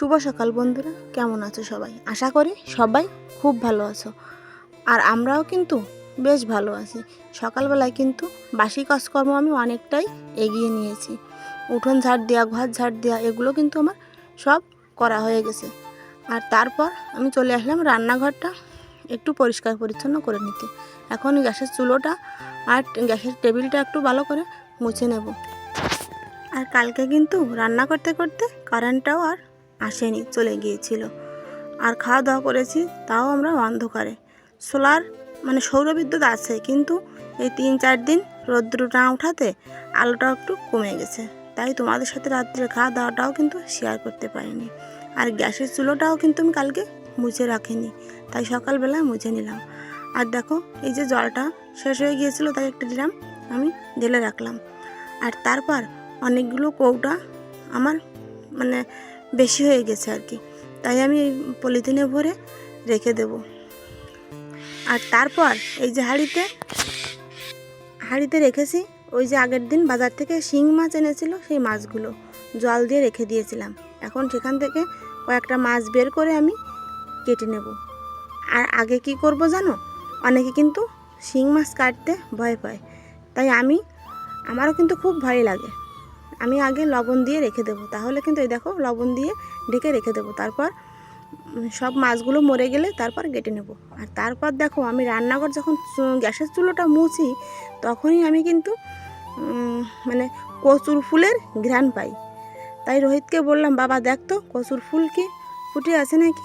শুভ সকাল বন্ধুরা, কেমন আছো সবাই? আশা করি সবাই খুব ভালো আছো। আর আমরাও কিন্তু বেশ ভালো আছি। সকালবেলায় কিন্তু বাসি কাজকর্ম আমি অনেকটাই এগিয়ে নিয়েছি। উঠোন ঝাড় দেওয়া, ঘর ঝাড় দেওয়া, এগুলো কিন্তু আমার সব করা হয়ে গেছে। আর তারপর আমি চলে আসলাম রান্নাঘরটা একটু পরিষ্কার পরিচ্ছন্ন করে নিতে। এখন গ্যাসের চুলোটা আর গ্যাসের টেবিলটা একটু ভালো করে মুছে নেব। আর কালকে কিন্তু রান্না করতে করতে কারেন্টটাও আর আসেনি, চলে গিয়েছিল। আর খাওয়া দাওয়া করেছি, তাও আমরা অন্ধকারে। সোলার মানে সৌরবিদ্যুৎ আছে, কিন্তু এই তিন চার দিন রৌদ্র না ওঠাতে আলোটা একটু কমে গেছে। তাই তোমাদের সাথে রাত্রে খাওয়া দাওয়াটাও কিন্তু শেয়ার করতে পারিনি। আর গ্যাসের চুলোটাও কিন্তু আমি কালকে মুছে রাখিনি, তাই সকালবেলা মুছে নিলাম। আর দেখো, এই যে জলটা শেষ হয়ে গিয়েছিল, তাই একটা ড্রাম আমি ঢেলে রাখলাম। আর তারপর অনেকগুলো কৌটা আমার মানে বেশি হয়ে গেছে আর কি। তাই আমি পলিথিনে ভরে রেখে দেব। আর তারপর এই যে হাঁড়িতে হাঁড়িতে রেখেছি, ওই যে আগের দিন বাজার থেকে শিং মাছ এনেছিল, সেই মাছগুলো জল দিয়ে রেখে দিয়েছিলাম। এখন সেখান থেকে কয়েকটা মাছ বের করে আমি কেটে নেব। আর আগে কি করব জানো? অনেকে কিন্তু শিং মাছ কাটতে ভয় পায়। তাই আমি, আমারও কিন্তু খুব ভয় লাগে। আমি আগে লবণ দিয়ে রেখে দেবো। তাহলে কিন্তু এই দেখো লবণ দিয়ে ঢেকে রেখে দেবো। তারপর সব মাছগুলো মরে গেলে তারপর কেটে নেব। আর তারপর দেখো আমি রান্নাঘর যখন গ্যাসের চুলোটা মুছি, তখনই আমি কিন্তু মানে কচুর ফুলের ঘ্রাণ পাই। তাই রোহিতকে বললাম, বাবা, দেখ তো কচুর ফুল কি ফুটে আছে নাকি?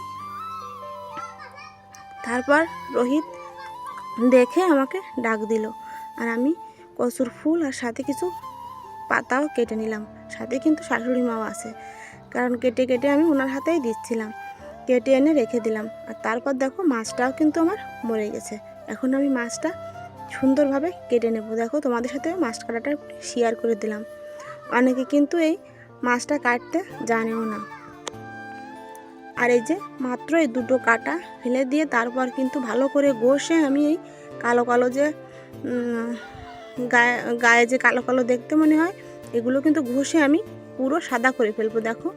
তারপর রোহিত দেখে আমাকে ডাক দিল। আর আমি কচুর ফুল আর সাথে কিছু পাতাও কেটে নিলাম। সাথে কিন্তু শাশুড়ি মাও আছে। কারণ কেটে কেটে আমি ওনার হাতেই দিচ্ছিলাম। কেটে এনে রেখে দিলাম। আর তারপর দেখো মাছটাও কিন্তু আমার মরে গেছে। এখন আমি মাছটা সুন্দরভাবে কেটে নেব। দেখো তোমাদের সাথে মাছ কাটাটা শেয়ার করে দিলাম। অনেকে কিন্তু এই মাছটা কাটতে জানেও না। আর এই যে মাত্র এই দুটো কাটা ফেলে দিয়ে তারপর কিন্তু ভালো করে ঘষে আমি এই কালো কালো যে গায়ে গায়ে যে কালো কালো দেখতে মনে হয়, এগুলো কিন্তু ঘষে আমি পুরো সাদা করে ফেলব, দেখো।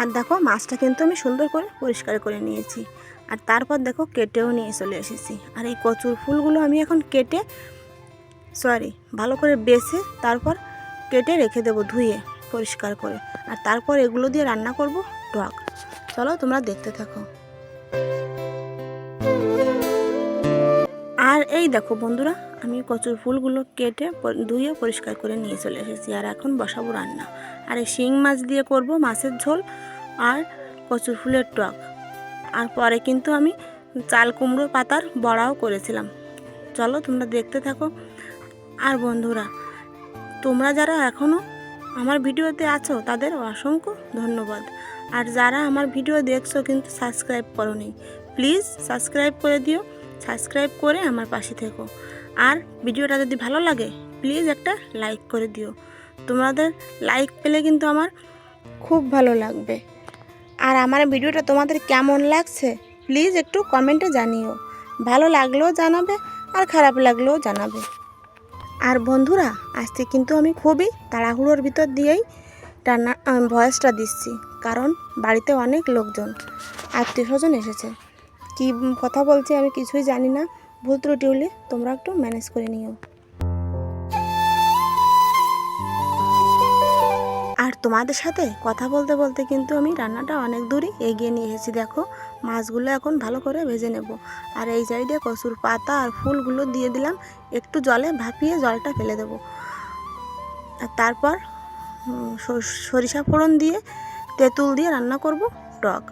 আর দেখো, মাছটা কিন্তু আমি সুন্দর করে পরিষ্কার করে নিয়েছি। আর তারপর দেখো, কেটেও নিয়ে চলে এসেছি। আর এই কচুর ফুলগুলো আমি এখন কেটে সরি ভালো করে বেছে, তারপর কেটে রেখে দেবো ধুয়ে পরিষ্কার করে। আর তারপর এগুলো দিয়ে রান্না করব টক চলো তোমরা দেখতে থাকো। আর এই দেখো বন্ধুরা, আমি কচুর ফুলগুলো কেটে ধুয়ে পরিষ্কার করে নিয়ে চলে এসেছি। আর এখন বসাবো রান্না। আর এই শিং মাছ দিয়ে করব মাছের ঝোল আর কচুর ফুলের টক। আর পরে কিন্তু আমি চাল কুমড়ো পাতার বড়াও করেছিলাম। চলো তোমরা দেখতে থাকো। আর বন্ধুরা তোমরা যারা এখনও আমার ভিডিওতে আছো, তাদের অসংখ্য ধন্যবাদ। আর যারা আমার ভিডিও দেখছ কিন্তু সাবস্ক্রাইব করোনি, প্লিজ সাবস্ক্রাইব করে দিও, সাবস্ক্রাইব করে আমার পাশে থেকো। আর ভিডিওটা যদি ভালো লাগে, প্লিজ একটা লাইক করে দিও। তোমাদের লাইক পেলে কিন্তু আমার খুব ভালো লাগবে। আর আমার ভিডিওটা তোমাদের কেমন লাগছে, প্লিজ একটু কমেন্টে জানিও। ভালো লাগলেও জানাবে, আর খারাপ লাগলেও জানাবে। আর বন্ধুরা, আজকে কিন্তু আমি খুবই তাড়াহুড়োর ভিতর দিয়েই রান্না ভয়েসটা দিচ্ছি। কারণ বাড়িতে অনেক লোকজন আত্মীয় স্বজন এসেছে। কি কথা বলছে আমি কিছুই জানি না। ভুল ত্রুটি হলে তোমরা একটু ম্যানেজ করে নিও। তোমাদের সাথে কথা বলতে বলতে কিন্তু আমি রান্নাটা অনেক দূরই এগিয়ে নিয়ে এসেছি, দেখো। মাছগুলো এখন ভালো করে ভেজে নেব। আর এই সাইডে কচুর পাতা আর ফুলগুলো দিয়ে দিলাম, একটু জলে ভাপিয়ে জলটা ফেলে দেবো। আর তারপর সরিষা ফোড়ন দিয়ে তেঁতুল দিয়ে রান্না করব টক।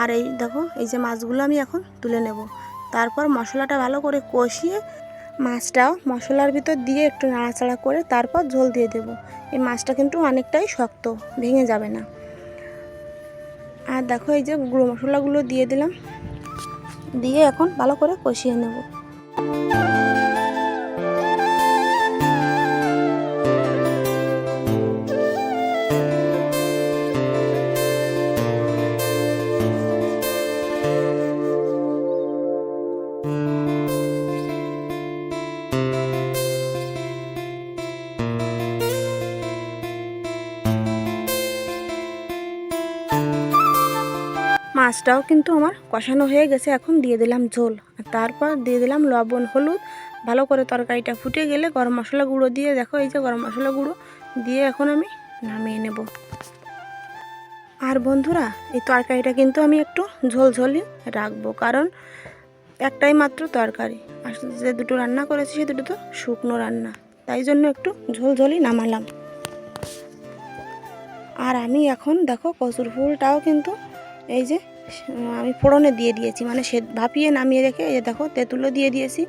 আর এই, দেখো, এই যে মাছগুলো আমি এখন তুলে নেব। তারপর মশলাটা ভালো করে কষিয়ে মাছটাও মশলার ভিতর দিয়ে একটু নাড়াচাড়া করে তারপর ঝোল দিয়ে দেব। এই মাছটা কিন্তু অনেকটাই শক্ত, ভেঙে যাবে না। আর দেখো এই যে গুঁড়ো মশলাগুলো দিয়ে দিলাম। দিয়ে এখন ভালো করে কষিয়ে নেব। মাছটাও কিন্তু আমার কষানো হয়ে গেছে, এখন দিয়ে দিলাম ঝোল। আর তারপর দিয়ে দিলাম লবণ, হলুদ, ভালো করে তরকারিটা ফুটে গেলে গরম মশলা গুঁড়ো দিয়ে, দেখো এই যে গরম মশলা গুঁড়ো দিয়ে এখন আমি নামিয়ে নেব। আর বন্ধুরা, এই তরকারিটা কিন্তু আমি একটু ঝোল ঝোলই রাখব, কারণ একটাই মাত্র তরকারি। আর যে দুটো রান্না করেছি, সে দুটো তো শুকনো রান্না। তাই জন্য একটু ঝোল ঝোলই নামালাম। আর আমি এখন দেখো কচুর ফুলটাও কিন্তু এই যে, আমি ফোড়নে দিয়ে দিয়েছি মানে সে ভাপিয়ে নামিয়ে রেখে এই যে দেখো, তেঁতুলও দিয়ে দিয়েছি,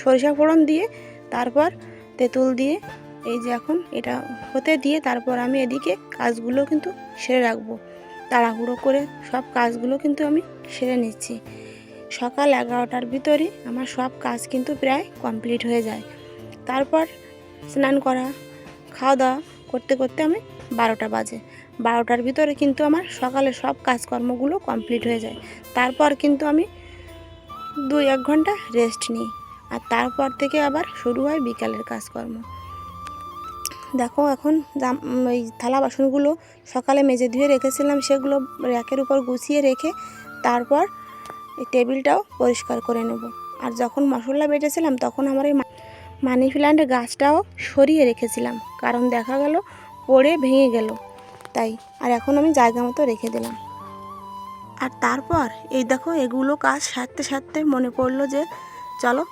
সরিষা ফোড়ন দিয়ে, তারপর তেঁতুল দিয়ে, এই যে এখন এটা হতে দিয়ে তারপর আমি এদিকে কাজগুলো কিন্তু সেরে রাখব। তাড়াহুড়ো করে সব কাজগুলো কিন্তু আমি সেরে নিচ্ছি। সকাল এগারোটার ভিতরে আমার সব কাজ কিন্তু প্রায় কমপ্লিট হয়ে যায়। তারপর স্নান করা, খাওয়া দাওয়া করতে করতে আমি বারোটা বাজে। বারোটার ভিতরে কিন্তু আমার সকালে সব কাজকর্মগুলো কমপ্লিট হয়ে যায়। তারপর কিন্তু আমি দুই এক ঘণ্টা রেস্ট নিই। আর তারপর থেকে আবার শুরু হয় বিকালের কাজকর্ম। দেখো এখন এই থালা বাসনগুলো সকালে মেজে ধুয়ে রেখেছিলাম, সেগুলো র্যাকের উপর গুছিয়ে রেখে তারপর এই টেবিলটাও পরিষ্কার করে নেব। আর যখন মশলা বেটেছিলাম, তখন আমার এই মানি প্ল্যান্টের গাছটাও সরিয়ে রেখেছিলাম। কারণ দেখা গেল, পড়ে ভেঙে গেল। তাই, আর এখন আমি জায়গা মতো রেখে দিলাম। আর তারপর এই দেখো এগুলো কাজ সারতে সারতে মনে পড়ল যে, চলো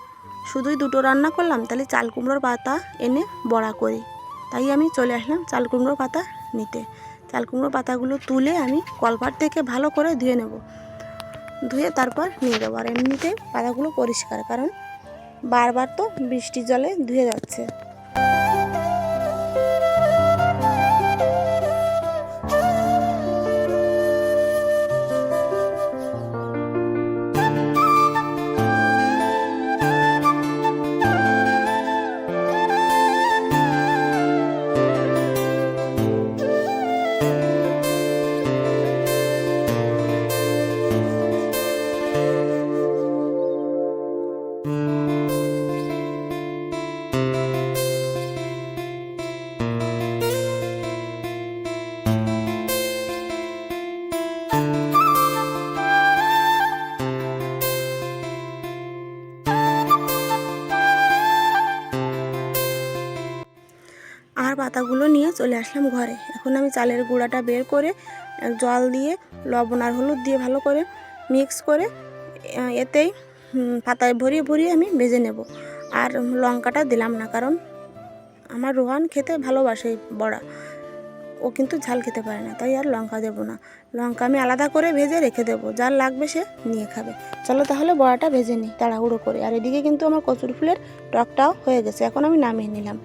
শুধুই দুটো রান্না করলাম, তাহলে চাল কুমড়োর পাতা এনে বড়া করি। তাই আমি চলে আসলাম চাল কুমড়োর পাতা নিতে। চাল কুমড়োর পাতাগুলো তুলে আমি কলপাট থেকে ভালো করে ধুয়ে নেব। ধুয়ে তারপর নিয়ে দেবো আর এমনিতে পাতাগুলো পরিষ্কার, কারণ বারবার তো বৃষ্টির জলে ধুয়ে যাচ্ছে। পাতাগুলো নিয়ে চলে আসলাম ঘরে। এখন আমি চালের গুঁড়াটা বের করে জল দিয়ে, লবণ আর হলুদ দিয়ে ভালো করে মিক্স করে এতেই পাতায় ভরিয়ে ভরিয়ে আমি ভেজে নেব। আর লঙ্কাটা দিলাম না, কারণ আমার রোহান খেতে ভালোবাসে বড়া। ও কিন্তু ঝাল খেতে পারে না, তাই আর লঙ্কা দেবো না। লঙ্কা আমি আলাদা করে ভেজে রেখে দেবো, যার লাগবে সে নিয়ে খাবে। চলো তাহলে বড়াটা ভেজে নিই, তাড়াহুড়ো করে। আর এদিকে কিন্তু আমার কচুর ফুলের টকটাও হয়ে গেছে, এখন আমি নামিয়ে নিলাম।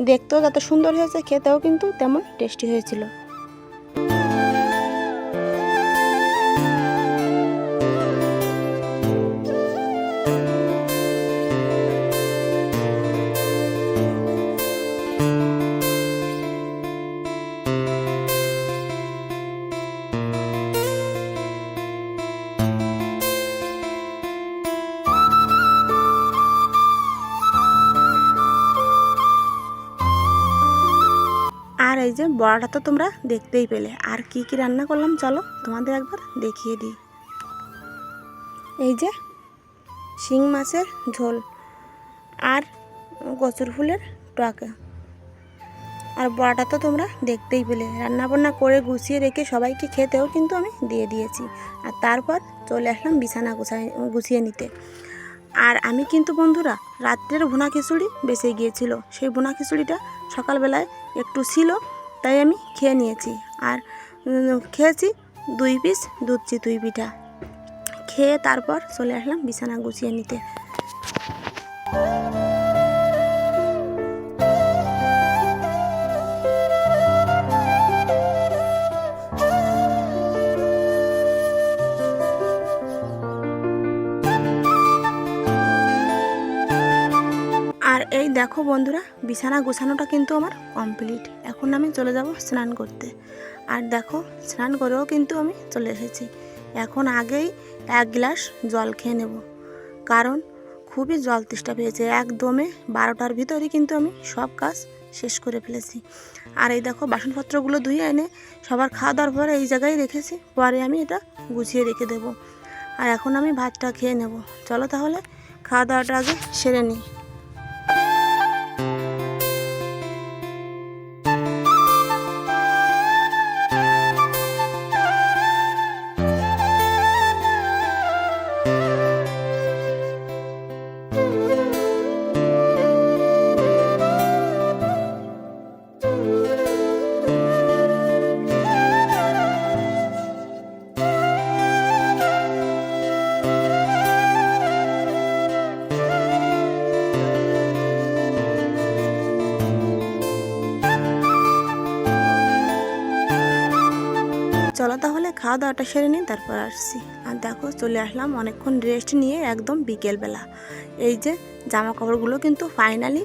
দেখতেও যত সুন্দর হয়েছে খেতেও কিন্তু তেমন টেস্টি হয়েছিল। বড়াটা তো তোমরা দেখতেই পেলে। আর কি কি রান্না করলাম চলো তোমাদের একবার দেখিয়ে দিই। এই যে শিং মাছের ঝোল আর কচুর ফুলের টকা। আর বড়াটা তো তোমরা দেখতেই পেলে। রান্না বান্না করে গুছিয়ে রেখে সবাইকে খেতেও কিন্তু আমি দিয়ে দিয়েছি। আর তারপর চলে আসলাম বিছানা গুছাই গুছিয়ে নিতে। আর আমি কিন্তু বন্ধুরা রাত্রের ভুনা খিচুড়ি বেঁচে গিয়েছিল। সেই ভুনা খিচুড়িটা সকালবেলায় একটু ছিল। তাই আমি খেয়ে নিয়েছি। আর খেয়েছি দুই পিস দুধ দুই পিঠা। খেয়ে তারপর চলে আসলাম বিছানা গুছিয়ে নিতে। দেখো বন্ধুরা, বিছানা গোছানোটা কিন্তু আমার কমপ্লিট এখন আমি চলে যাব স্নান করতে। আর দেখো, স্নান করেও কিন্তু আমি চলে এসেছি। এখন আগেই এক গ্লাস জল খেয়ে নেব। কারণ খুবই জল তেষ্টা পেয়েছে। একদমে বারোটার ভিতরে কিন্তু আমি সব কাজ শেষ করে ফেলেছি। আর এই দেখো, বাসনপত্রগুলো ধুয়ে এনে সবার খাওয়া দাওয়ার পরে এই জায়গায় রেখেছি। পরে আমি এটা গুছিয়ে রেখে দেবো। আর এখন আমি ভাতটা খেয়ে নেব। চলো তাহলে খাওয়া দাওয়াটা আগে সেরে নিই। খাওয়া দাওয়াটা সেরে নিই তারপর আসছি। আর দেখো, চলে আসলাম অনেকক্ষণ রেস্ট নিয়ে একদম বিকেলবেলা। এই যে জামা কাপড়গুলো কিন্তু ফাইনালি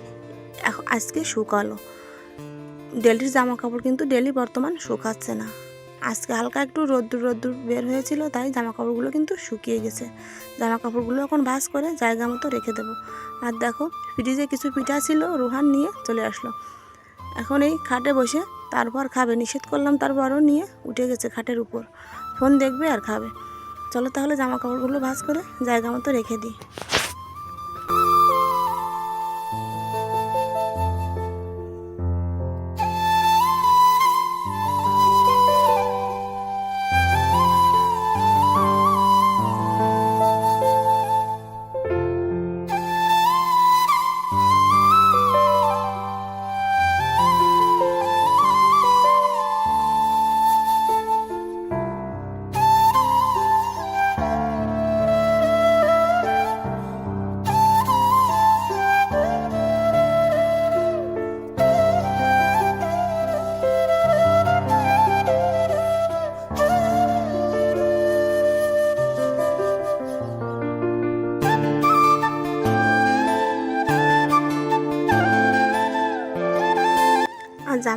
আজকে শুকালো। ডেলির জামা কাপড় কিন্তু ডেলি বর্তমান শুকাচ্ছে না। আজকে হালকা একটু রোদ্দুর রোদ্দুর বের হয়েছিল, তাই জামা কাপড়গুলো কিন্তু শুকিয়ে গেছে। জামা কাপড়গুলো এখন ভাস করে জায়গা মতো রেখে দেবো। আর দেখো ফ্রিজে কিছু পিঠা ছিল, রুহান নিয়ে চলে আসলো। এখন এই খাটে বসে তারপর খাবে। নিষেধ করলাম, তারপরও নিয়ে উঠে গেছে খাটের উপর। ফোন দেখবে আর খাবে। চলো তাহলে জামা কাপড়গুলো ভাজ করে জায়গা মতো রেখে দিই।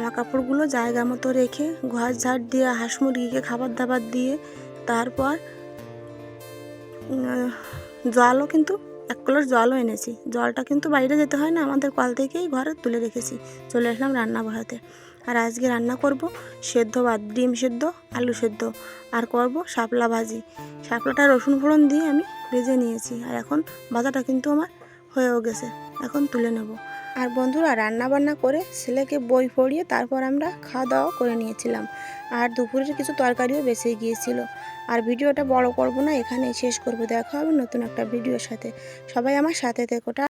জামা কাপড়গুলো জায়গা মতো রেখে ঘর ঝাড় দিয়ে, হাঁস মুরগিকে খাবার দাবার দিয়ে, তারপর জলও কিন্তু, এক কলার জলও এনেছি। জলটা কিন্তু বাইরে যেতে হয় না, আমাদের কল থেকেই ঘরে তুলে রেখেছি। চলে আসলাম রান্না বসাতে আর আজকে রান্না করব সেদ্ধ ভাত, ডিম সেদ্ধ, আলু সেদ্ধ। আর করব শাপলা ভাজি। শাপলাটা রসুন ফোড়ন দিয়ে আমি ভেজে নিয়েছি। আর এখন ভাজাটা কিন্তু আমার হয়েও গেছে। এখন তুলে নেব। আর বন্ধুরা রান্না বান্না করে ছেলেকে বই পড়িয়ে তারপর আমরা খাওয়া দাওয়া করে নিয়েছিলাম। আর দুপুরের কিছু তরকারিও বেঁচে গিয়েছিল। আর ভিডিওটা বড় করব না, এখানেই শেষ করব। দেখা হবে নতুন একটা ভিডিওর সাথে। সবাই আমার সাথে থেকোটা